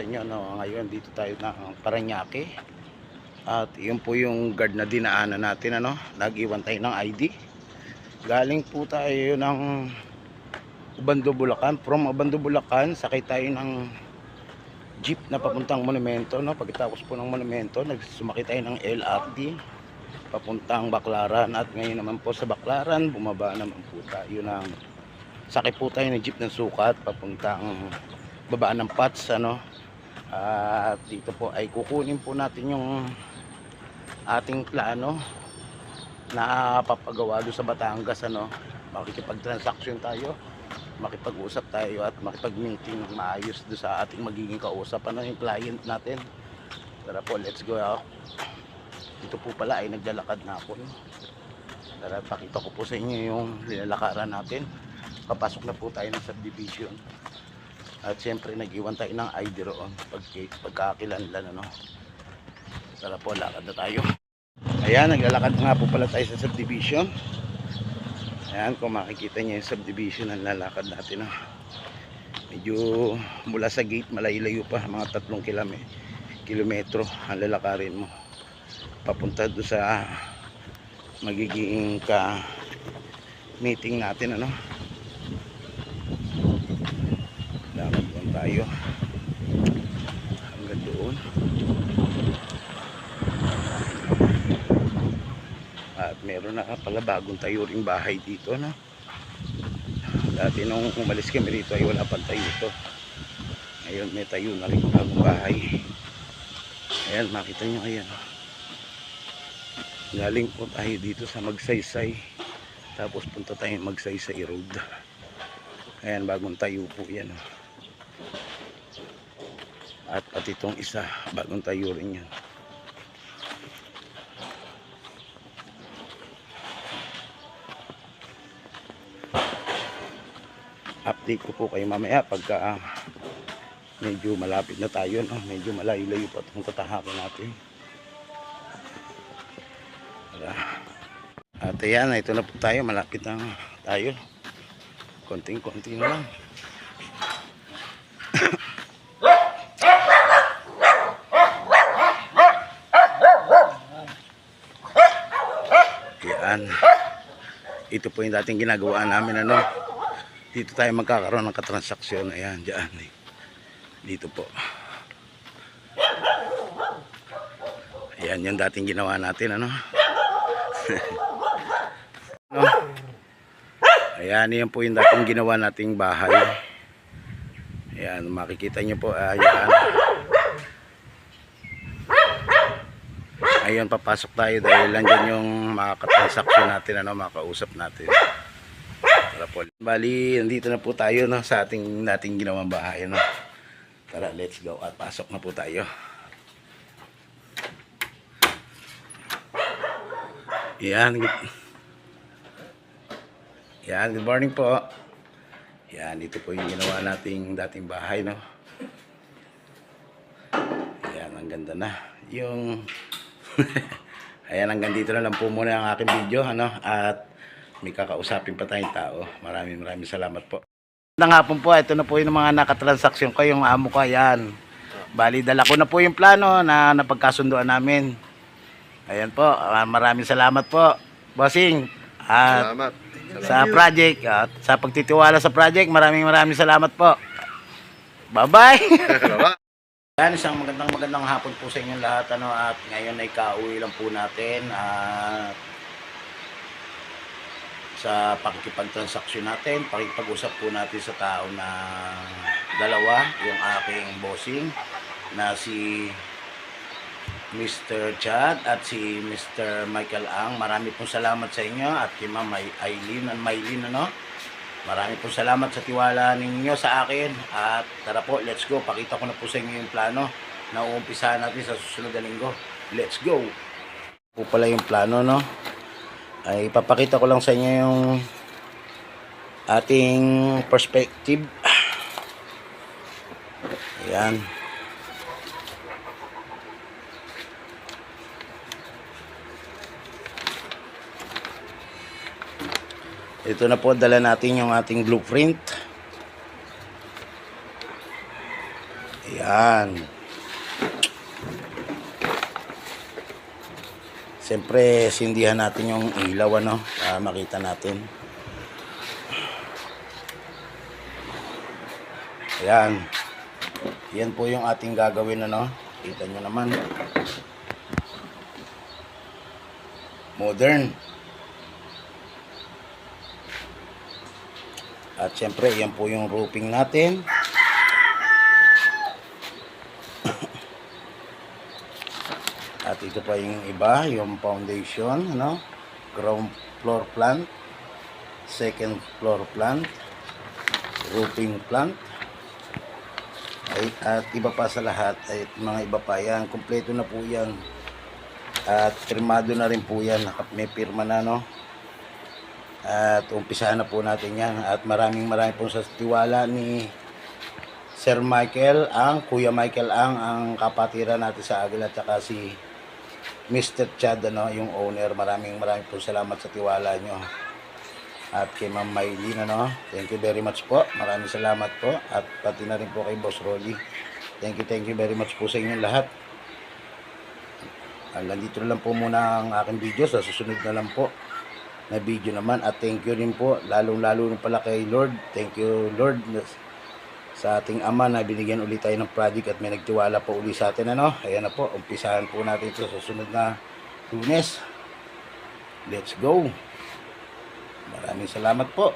sa inyo, no, ngayon dito tayo ng Paranaque. At yun po yung guard na dinaanan natin, ano, nag-iwan tayo ng ID. Galing po tayo ng Ubando, Bulacan. From Ubando, Bulacan, sakay tayo ng jeep na papuntang monumento, no. Pagkatapos po ng monumento, nagsumakay tayo ng LRT papuntang Baklaran at ngayon naman po sa Baklaran bumaba naman po tayo ng sakay po tayo ng jeep ng sukat papuntang babaan ng Pats ano at dito po ay kukunin po natin yung ating plano na papagawa doon sa Batangas ano? Makikipag-transaction tayo makipag-usap tayo at makipag-meeting ng maayos doon sa ating magiging kausap ano yung client natin. Tara po let's go ah. dito po pala ay naglalakad na ako. Tara pakita ko po sa inyo yung nilalakaran natin. Papasok na po tayo ng subdivision at siyempre nag-iwan tayo ng ID roon. Pag, pagkakilanlan ano. Tara po lakad na tayo. Ayan naglalakad nga po pala tayo sa subdivision. Ayan kung makikita niyo yung subdivision ang lalakad natin no? medyo mula sa gate malayo-layo pa mga tatlong kilame, kilometro ang lalakarin mo. Papunta doon sa magiging ka meeting natin ano lakad lang tayo hanggang doon. At meron na pala bagong tayo ring bahay dito no? Dati nung umalis kami rito ay wala pang tayo ito. Ngayon may tayo na rin bagong bahay. Ayan makita nyo ayan. Galing po tayo dito sa magsaysay. Tapos punta tayo magsaysay road. Ayan bagong tayo po yan oh. At at itong isa bagong tayo rin yan update ko po kayo mamaya pagka ah, medyo malapit na tayo no? medyo malayo-layo pa itong tatahakin natin. At ayan ito na po tayo malapit na tayo. Konting konti na lang yan ito po yung dating ginagawa namin ano? Dito tayo magkakaroon ng katransaksyon. Ayan dyan. Dito po. Ayan yung dating ginawa natin ano? No? ayan yan po yung dating ginawa nating bahay. Ayan makikita nyo po. Ayan ayun papasok tayo dahil landyan yung makakatransaksyon natin ano makausap natin Tara po. Bali, nandito na po tayo no, sa ating nating ginawang bahay. No? Tara, let's go. At pasok na po tayo. Yan. Yan, good morning po. Yan, ito po yung ginawa nating dating bahay. No? Yan, ang ganda na. Yung... Ayan, hanggang dito na lang po muna ang aking video. Ano? At may kakausapin pa tayong tao. Maraming maraming salamat po. Na nga po po, ito na po yung mga nakatransaksyon ko, yung amo ko, ayan. Bali, dala ko na po yung plano na napagkasunduan namin. Ayan po, ah, maraming salamat po, bossing. At Salamat. sa project, at sa pagtitiwala sa project, maraming maraming salamat po. Bye-bye! Yan, isang magandang magandang hapon po sa inyong lahat. Ano, at ngayon ay kauwi lang po natin. At sa pakikipagtransaksyon natin, pakikipag-usap po natin sa tao na dalawa, yung aking bossing na si Mr. Chad at si Mr. Michael Ang. Marami pong salamat sa inyo at kay Ma'am Aileen and Maylin ano. Marami pong salamat sa tiwala ninyo sa akin at tara po, let's go. Pakita ko na po sa inyo yung plano na uumpisahan natin sa susunod na linggo. Let's go. Po pala yung plano no ay papakita ko lang sa inyo yung ating perspective ayan ito na po dala natin yung ating blueprint ayan Yan. Siyempre, sindihan natin yung ilaw, ano, para makita natin. Ayan. Yan po yung ating gagawin, ano. Kita nyo naman. Modern. At siyempre, yan po yung roofing natin. At ito pa yung iba, yung foundation, ano? Ground floor plant, second floor plant, roofing plant. Ay, at iba pa sa lahat, ay mga iba pa yan. Kompleto na po yan. At firmado na rin po yan. May pirma na, no? At umpisahan na po natin yan. At maraming maraming po sa tiwala ni Sir Michael ang, Kuya Michael ang, ang kapatiran natin sa Agila at saka si Mr. Chad, ano, yung owner. Maraming maraming po salamat sa tiwala nyo. At kay Ma'am Maylene, ano, thank you very much po. Maraming salamat po. At pati na rin po kay Boss Rolly. Thank you, thank you very much po sa inyong lahat. Ah, nandito na lang po muna ang aking video. Sa susunod na lang po na video naman. At thank you rin po, lalong-lalo rin pala kay Lord. Thank you, Lord, sa ating ama na binigyan ulit tayo ng project at may nagtiwala po uli sa atin. Ano? Ayan na po, umpisahan po natin ito susunod na lunes. Let's go! Maraming salamat po.